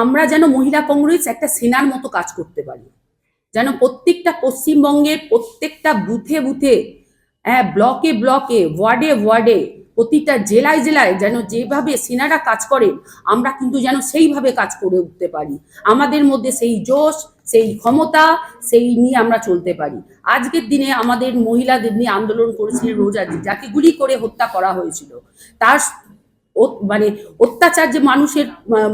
আমরা যেন মহিলা কংগ্রেস একটা সেনার মতো কাজ করতে পারি। যেন প্রত্যেকটা পশ্চিমবঙ্গের প্রত্যেকটা বুথে বুথে হ্যাঁ ব্লকে ব্লকে, ওয়ার্ডে ওয়ার্ডে, প্রতিটা জেলায় জেলায় যেন যেভাবে সেনারা কাজ করেন আমরা কিন্তু যেন সেইভাবে কাজ করে উঠতে পারি। আমাদের মধ্যে সেই জোশ, সেই ক্ষমতা, সেই নিয়ে আমরা চলতে পারি। আজকের দিনে আমাদের মহিলাদের নিয়ে আন্দোলন করেছিলেন রোজাদি যাকে গুলি করে হত্যা করা হয়েছিল। তার মানে অত্যাচার যে মানুষের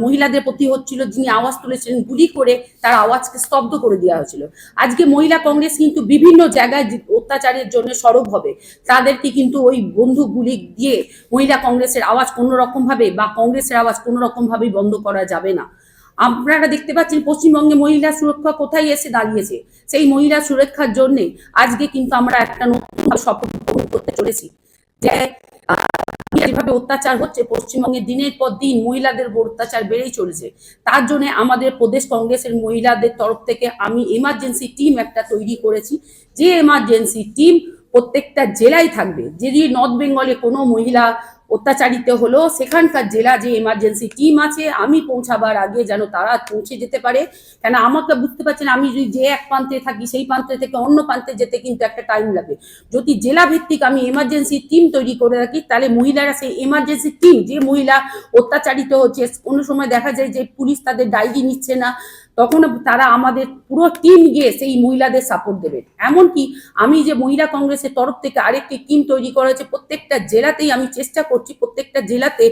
মহিলাদের প্রতি হচ্ছিল, যিনি আওয়াজ তুলেছিলেন গুলি করে, তার আওয়াজকে স্তব্ধ করে দেওয়া হয়েছিল। আজকে মহিলা কংগ্রেস কিন্তু বিভিন্ন জায়গায় অত্যাচারের জন্য সরব হবে। তাদেরকে কিন্তু ওই বন্দুক গুলি দিয়ে মহিলা কংগ্রেসের আওয়াজ কোনো রকম ভাবে বা কংগ্রেসের আওয়াজ কোনো রকম ভাবেই বন্ধ করা যাবে না। আপনারা দেখতে পাচ্ছেন, পশ্চিমবঙ্গে মহিলা সুরক্ষা কোথায় এসে দাঁড়িয়েছে? সেই মহিলা সুরক্ষার জন্যে আজকে কিন্তু আমরা একটা নতুন শপথ করতে চলেছি। যে যেভাবে অত্যাচার হচ্ছে, পশ্চিমবঙ্গে দিনের পর দিন মহিলাদের উপর অত্যাচার বেড়েই চলেছে। তার জন্য আমাদের প্রদেশ কংগ্রেসের মহিলাদের তরফ থেকে আমি এমার্জেন্সি টিম একটা তৈরি করেছি। যে এমার্জেন্সি টিম প্রত্যেকটা জেলায় থাকবে। যদি নর্থ বেঙ্গলে কোনো মহিলা অত্যাচারিত হলো। সেখানকার জেলা যে এমার্জেন্সি টিম আছে, আমি পৌঁছাবার আগে যেন তারা পৌঁছে যেতে পারে। কেন আমাকে বুঝতে পারছেন, আমি যদি যে এক প্রান্তে থাকি, সেই প্রান্তে থেকে অন্য প্রান্তে যেতে কিন্তু একটা টাইম লাগবে যদি জেলা ভিত্তিক আমি এমার্জেন্সি টিম তৈরি করে রাখি, তাহলে মহিলারা সেই এমার্জেন্সি টিম যে মহিলা অত্যাচারিত হচ্ছে, কোনো সময় দেখা যায় যে পুলিশ তাদের ডায়েরি নিচ্ছে না তখন তারা আমাদের পুরো টিম গিয়ে সেই মহিলাদের সাপোর্ট দেবে। এমনকি আমি যে মহিলা কংগ্রেসের তরফ থেকে আরেকটি টিম তৈরি করা হয়েছে প্রত্যেকটা জেলাতেই আমি চেষ্টা করছি, প্রত্যেকটা জেলাতে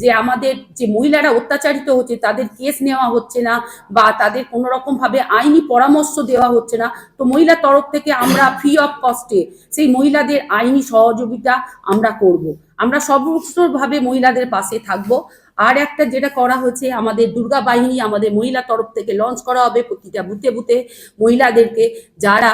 যে আমাদের যে মহিলারা অত্যাচারিত হচ্ছে, তাদের কেস নেওয়া হচ্ছে না বা তাদের কোনো রকম ভাবে আইনি পরামর্শ দেওয়া হচ্ছে না। তো মহিলার তরফ থেকে আমরা ফ্রি অফ কস্টে সেই মহিলাদের আইনি সহযোগিতা আমরা করব। আমরা সর্বস্তরভাবে মহিলাদের পাশে থাকব। আর একটা যেটা করা হচ্ছে, আমাদের দুর্গা বাহিনী আমাদের মহিলা তরফ থেকে লঞ্চ করা হবে প্রতিটা বুথে বুথে মহিলাদেরকে, যারা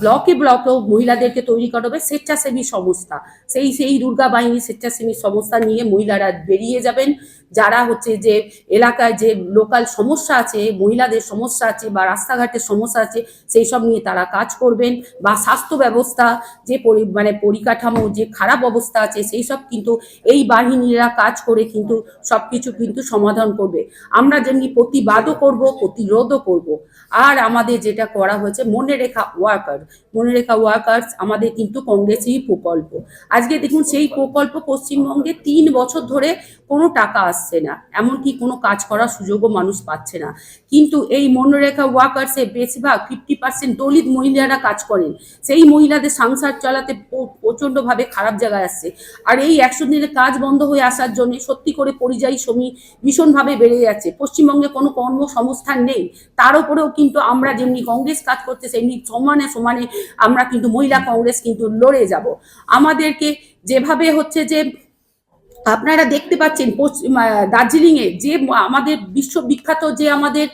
ব্লকে ব্লকেও মহিলাদেরকে তৈরি করা হবে স্বেচ্ছাসেবী সংস্থা। সেই সেই দুর্গা বাহিনী স্বেচ্ছাসেবী সংস্থা নিয়ে মহিলারা বেরিয়ে যাবেন। যারা হচ্ছে যে এলাকায় যে লোকাল সমস্যা আছে, মহিলাদের সমস্যা আছে বা রাস্তাঘাটের সমস্যা আছে, সেই সব নিয়ে তারা কাজ করবেন বা স্বাস্থ্য ব্যবস্থা যে পরি মানে পরিকাঠামো যে খারাপ অবস্থা আছে, সেই সব কিন্তু এই বাহিনীরা কাজ করে কিন্তু সব কিছু কিন্তু সমাধান করবে। আমরা যেমনি প্রতিবাদও করব, প্রতিরোধও করব। আর আমাদের যেটা করা হয়েছে, মনে রেখা ওয়ার্কার মনে রেখা ওয়ার্কার্স আমাদের কিন্তু কংগ্রেসই প্রকল্প। আজকে দেখুন, সেই প্রকল্প পশ্চিমবঙ্গে তিন বছর ধরে কোনো টাকা আসছে না। এমনকি কোনো কাজ করার সুযোগও মানুষ পাচ্ছে না। কিন্তু এই মনোরেখা ওয়ার্কার্সে বেশিরভাগ ফিফটি পার্সেন্ট দলিত মহিলারা কাজ করেন। সেই মহিলাদের সংসার চালাতে প্রচণ্ডভাবে খারাপ জায়গায় আসছে। আর এই একশো দিনের কাজ বন্ধ হয়ে আসার জন্য সত্যি করে পরিযায়ী শ্রমিক ভীষণভাবে বেড়ে যাচ্ছে। পশ্চিমবঙ্গে কোনো কর্মসংস্থান নেই। তার উপরেও কিন্তু আমরা যেমনি কংগ্রেস কাজ করতে সেমনি সমানে সমানে আমরা কিন্তু মহিলা কংগ্রেস কিন্তু লড়ে যাব। আমাদেরকে যেভাবে হচ্ছে যে আপনারা দেখতে পাচ্ছেন পশ্চিম দার্জিলিং এ যে আমাদের বিশ্ববিখ্যাত যে আমাদের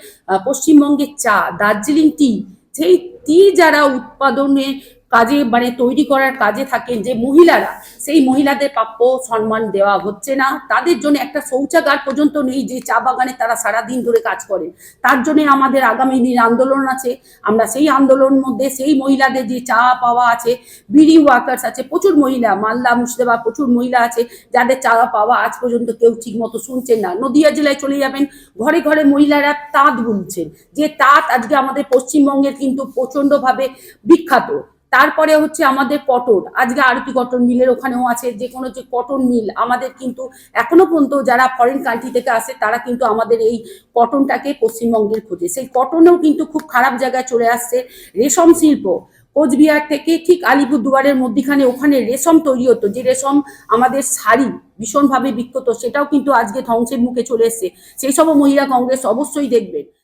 পশ্চিমবঙ্গের চা, দার্জিলিং টি, সেই টি যারা উৎপাদনে কাজে মানে তৈরি করার কাজে থাকেন, যে মহিলারা, সেই মহিলাদের প্রাপ্য সম্মান দেওয়া হচ্ছে না। তাদের জন্য একটা শৌচাগার পর্যন্ত নেই, যে চা বাগানে তারা সারা দিন ধরে কাজ করেন। তার জন্য আমাদের আগামী দিন আন্দোলন আছে। আমরা সেই আন্দোলনের মধ্যে সেই মহিলাদের যে চা পাওয়া আছে, বিড়ি ওয়ার্কার্স আছে, প্রচুর মহিলা, মালদা মুর্শিদাবাদ প্রচুর মহিলা আছে, যাদের চা পাওয়া আজ পর্যন্ত কেউ ঠিক মতো শুনছেন না। নদিয়া জেলায় চলে যাবেন, ঘরে ঘরে মহিলারা তাঁত বুনছেন। যে তাঁত আজকে আমাদের পশ্চিমবঙ্গের কিন্তু প্রচণ্ডভাবে বিখ্যাত। তারপরে হচ্ছে আমাদের কটন আজকে আরতি কটন মিলের ওখানেও আছে, যে কোনো যে কটন মিল আমাদের কিন্তু এখনও পর্যন্ত যারা ফরেন কান্ট্রি থেকে আসে, তারা কিন্তু আমাদের এই কটনটাকে পশ্চিমবঙ্গের খোঁজে। সেই কটনেও কিন্তু খুব খারাপ জায়গায় চলে আসছে রেশম শিল্প। কোচবিহার থেকে ঠিক আলিপুরদুয়ারের মধ্যিখানে ওখানে রেশম তৈরি হতো, যে রেশম আমাদের শাড়ি ভীষণভাবে বিখ্যাত, সেটাও কিন্তু আজকে ধ্বংসের মুখে চলে এসছে। সেই সব মহিলা কংগ্রেস অবশ্যই দেখবেন।